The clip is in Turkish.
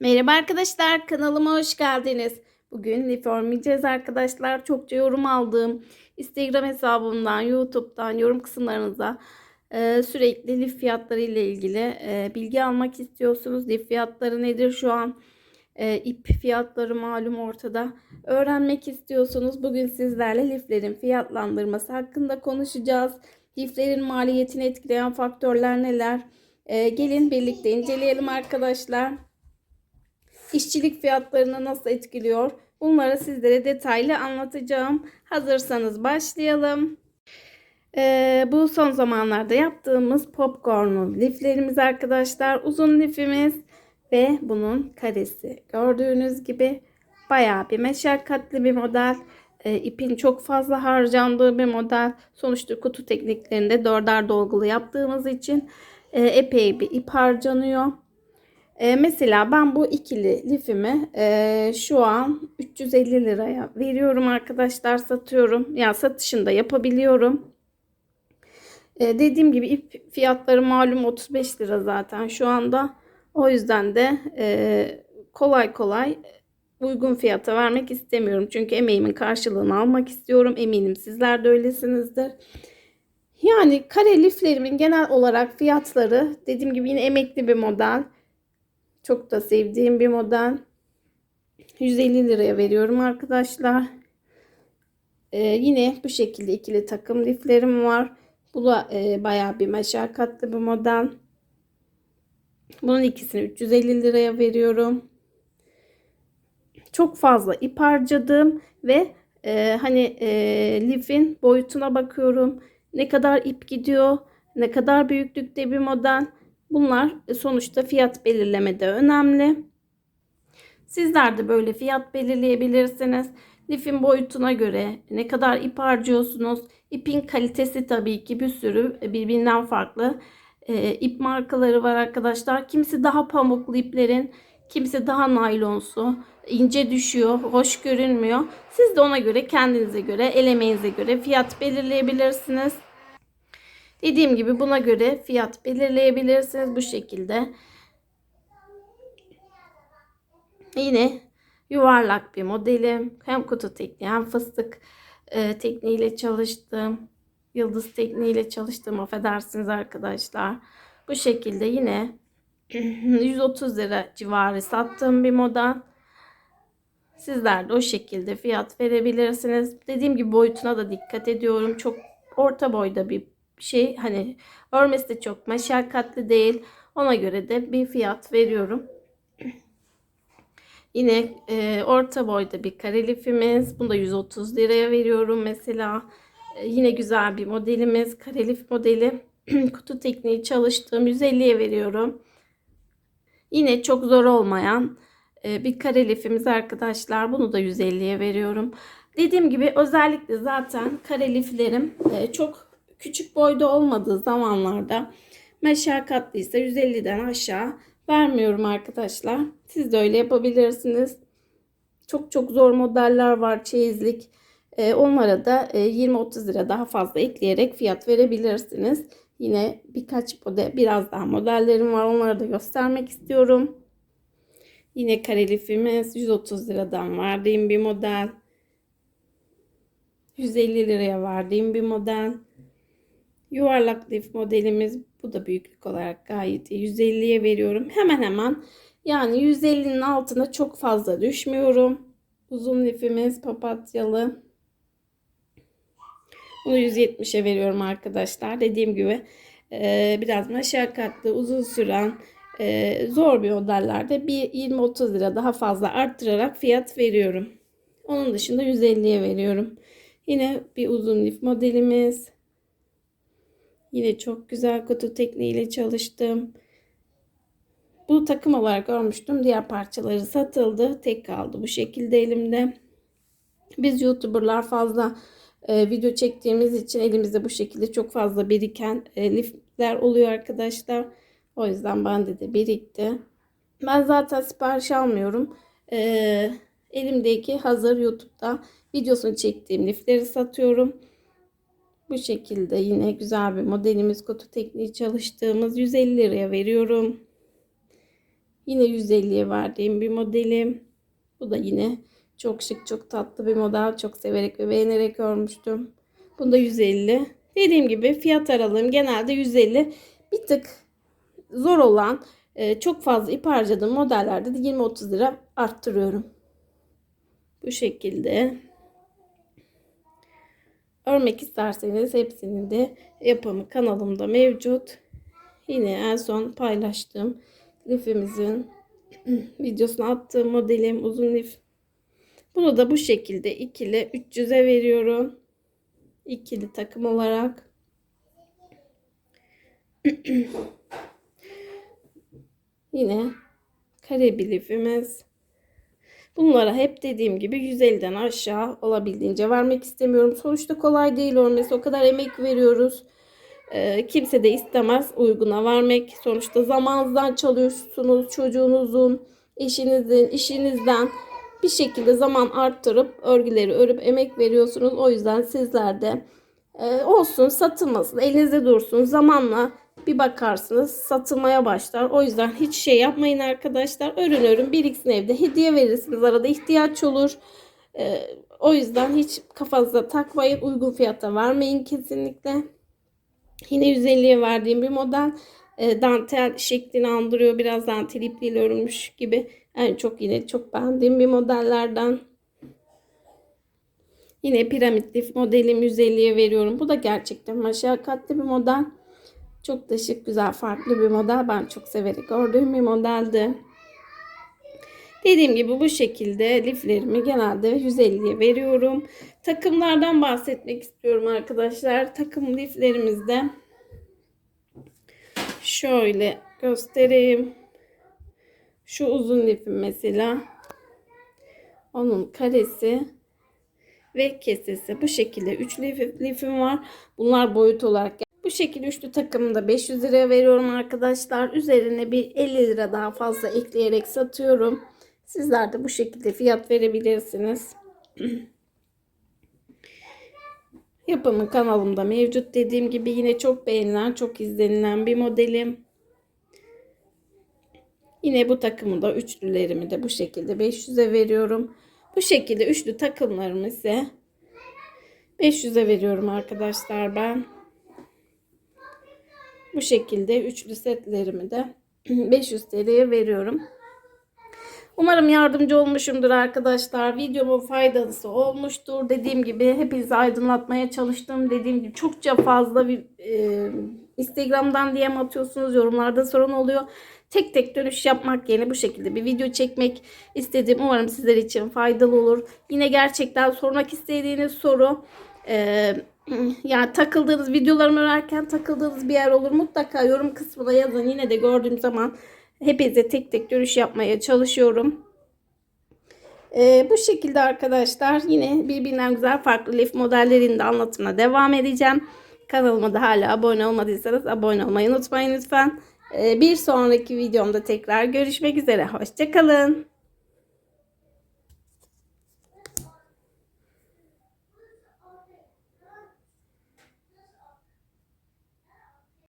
Merhaba arkadaşlar kanalıma hoş geldiniz. Bugün lif örmeyeceğiz arkadaşlar. Çokça yorum aldığım Instagram hesabımdan, YouTube'dan yorum kısımlarınıza e, sürekli lif fiyatları ile ilgili e, bilgi almak istiyorsunuz. Lif fiyatları nedir şu an? E, ip fiyatları malum ortada. Öğrenmek istiyorsunuz. Bugün sizlerle liflerin fiyatlandırması hakkında konuşacağız. Liflerin maliyetini etkileyen faktörler neler? E, gelin birlikte inceleyelim arkadaşlar işçilik fiyatlarını nasıl etkiliyor? Bunları sizlere detaylı anlatacağım. Hazırsanız başlayalım. Ee, bu son zamanlarda yaptığımız popcorn'un liflerimiz arkadaşlar. Uzun lifimiz ve bunun karesi. Gördüğünüz gibi bayağı bir meşakkatli bir model. Ee, ipin çok fazla harcandığı bir model. Sonuçta kutu tekniklerinde dörder dolgulu yaptığımız için e, epey bir ip harcanıyor. E, mesela ben bu ikili lifimi e, şu an 350 liraya veriyorum arkadaşlar satıyorum. Ya yani satışında yapabiliyorum. E, dediğim gibi ip fiyatları malum 35 lira zaten şu anda. O yüzden de e, kolay kolay uygun fiyata vermek istemiyorum. Çünkü emeğimin karşılığını almak istiyorum. Eminim sizler de öylesinizdir. Yani kare liflerimin genel olarak fiyatları dediğim gibi yine emekli bir model. Çok da sevdiğim bir model. 150 liraya veriyorum arkadaşlar. Ee, yine bu şekilde ikili takım liflerim var. Bu da e, bayağı bir meşakkatli bir model. Bunun ikisini 350 liraya veriyorum. Çok fazla ip harcadım ve e, hani e, lifin boyutuna bakıyorum. Ne kadar ip gidiyor, ne kadar büyüklükte bir model. Bunlar sonuçta fiyat belirlemede önemli. Sizler de böyle fiyat belirleyebilirsiniz. Lifin boyutuna göre ne kadar ip harcıyorsunuz. İpin kalitesi tabii ki bir sürü birbirinden farklı e, ip markaları var arkadaşlar. Kimisi daha pamuklu iplerin, kimisi daha naylonsu, ince düşüyor, hoş görünmüyor. Siz de ona göre kendinize göre, el emeğinize göre fiyat belirleyebilirsiniz. Dediğim gibi buna göre fiyat belirleyebilirsiniz bu şekilde. Yine yuvarlak bir modelim. Hem kutu tekniği hem fıstık e, tekniğiyle çalıştım. Yıldız tekniğiyle çalıştım affedersiniz arkadaşlar. Bu şekilde yine 130 lira civarı sattığım bir model. Sizler de o şekilde fiyat verebilirsiniz. Dediğim gibi boyutuna da dikkat ediyorum. Çok orta boyda bir şey hani örmesi de çok meşakkatli değil. Ona göre de bir fiyat veriyorum. Yine e, orta boyda bir kare lifimiz. Bunu da 130 liraya veriyorum mesela. E, yine güzel bir modelimiz. Kare lif modeli. Kutu tekniği çalıştığım 150'ye veriyorum. Yine çok zor olmayan e, bir kare lifimiz arkadaşlar. Bunu da 150'ye veriyorum. Dediğim gibi özellikle zaten kare liflerim e, çok küçük boyda olmadığı zamanlarda meşakkatlıysa 150'den aşağı vermiyorum arkadaşlar. Siz de öyle yapabilirsiniz. Çok çok zor modeller var çeyizlik. Ee, onlara da 20-30 e, lira daha fazla ekleyerek fiyat verebilirsiniz. Yine birkaç model, biraz daha modellerim var. Onları da göstermek istiyorum. Yine karelifimiz 130 liradan verdiğim bir model. 150 liraya verdiğim bir model. Yuvarlak lif modelimiz bu da büyüklük olarak gayet iyi. 150'ye veriyorum. Hemen hemen yani 150'nin altına çok fazla düşmüyorum. Uzun lifimiz papatyalı. Bunu 170'e veriyorum arkadaşlar. Dediğim gibi e, biraz meşakkatli, uzun süren, e, zor bir modellerde bir 20-30 lira daha fazla arttırarak fiyat veriyorum. Onun dışında 150'ye veriyorum. Yine bir uzun lif modelimiz. Yine çok güzel kutu tekniğiyle çalıştım. Bu takım olarak görmüştüm. Diğer parçaları satıldı. Tek kaldı bu şekilde elimde. Biz YouTuber'lar fazla e, video çektiğimiz için elimizde bu şekilde çok fazla biriken e, lifler oluyor arkadaşlar. O yüzden bende de birikti. Ben zaten sipariş almıyorum. E, elimdeki hazır YouTube'da videosunu çektiğim lifleri satıyorum. Bu şekilde yine güzel bir modelimiz kutu tekniği çalıştığımız 150 liraya veriyorum. Yine 150'ye verdiğim bir modelim. Bu da yine çok şık, çok tatlı bir model. Çok severek ve beğenerek örmüştüm. Bunda 150. Dediğim gibi fiyat aralığım genelde 150. Bir tık zor olan e, çok fazla ip harcadığım modellerde de 20-30 lira arttırıyorum. Bu şekilde. Örmek isterseniz hepsinin de yapımı kanalımda mevcut. Yine en son paylaştığım lifimizin videosunu attığım modelim uzun lif. Bunu da bu şekilde ikili 300'e veriyorum. İkili takım olarak. Yine kare bir lifimiz. Bunlara hep dediğim gibi 150'den aşağı olabildiğince vermek istemiyorum. Sonuçta kolay değil örmesi. O kadar emek veriyoruz. Ee, kimse de istemez uyguna vermek. Sonuçta zamanınızdan çalıyorsunuz. Çocuğunuzun, eşinizin, işinizden bir şekilde zaman arttırıp örgüleri örüp emek veriyorsunuz. O yüzden sizler de e, olsun satılmasın elinizde dursun zamanla bir bakarsınız satılmaya başlar. O yüzden hiç şey yapmayın arkadaşlar. Örün örün biriksin evde. Hediye verirsiniz arada ihtiyaç olur. Ee, o yüzden hiç kafanıza takmayın. Uygun fiyata vermeyin kesinlikle. Yine 150'ye verdiğim bir model. Ee, dantel şeklini andırıyor. Biraz dantel ipliğiyle örülmüş gibi. Yani çok yine çok beğendiğim bir modellerden. Yine piramit lif modelim 150'ye veriyorum. Bu da gerçekten meşakkatli bir model. Çok da şık, güzel, farklı bir model. Ben çok severek ördüğüm bir modeldi. Dediğim gibi bu şekilde liflerimi genelde 150'ye veriyorum. Takımlardan bahsetmek istiyorum arkadaşlar. Takım liflerimizde şöyle göstereyim. Şu uzun lifim mesela. Onun karesi ve kesesi. Bu şekilde 3 lif, lifim var. Bunlar boyut olarak bu şekilde üçlü takımı da 500 liraya veriyorum arkadaşlar. Üzerine bir 50 lira daha fazla ekleyerek satıyorum. Sizler de bu şekilde fiyat verebilirsiniz. Yapımı kanalımda mevcut. Dediğim gibi yine çok beğenilen, çok izlenilen bir modelim. Yine bu takımı da üçlülerimi de bu şekilde 500'e veriyorum. Bu şekilde üçlü takımlarımı ise 500'e veriyorum arkadaşlar ben. Bu şekilde üçlü setlerimi de 500 TL'ye veriyorum. Umarım yardımcı olmuşumdur arkadaşlar. Videomun faydalısı olmuştur. Dediğim gibi hepinizi aydınlatmaya çalıştım. Dediğim gibi çokça fazla bir e, Instagram'dan DM atıyorsunuz. Yorumlarda sorun oluyor. Tek tek dönüş yapmak yerine bu şekilde bir video çekmek istedim. Umarım sizler için faydalı olur. Yine gerçekten sormak istediğiniz soru e, yani takıldığınız videolarımı örerken takıldığınız bir yer olur. Mutlaka yorum kısmına yazın. Yine de gördüğüm zaman hepinize tek tek dönüş yapmaya çalışıyorum. Ee, bu şekilde arkadaşlar yine birbirinden güzel farklı lif modellerinde anlatımına devam edeceğim. Kanalıma da hala abone olmadıysanız abone olmayı unutmayın lütfen. Ee, bir sonraki videomda tekrar görüşmek üzere. Hoşçakalın.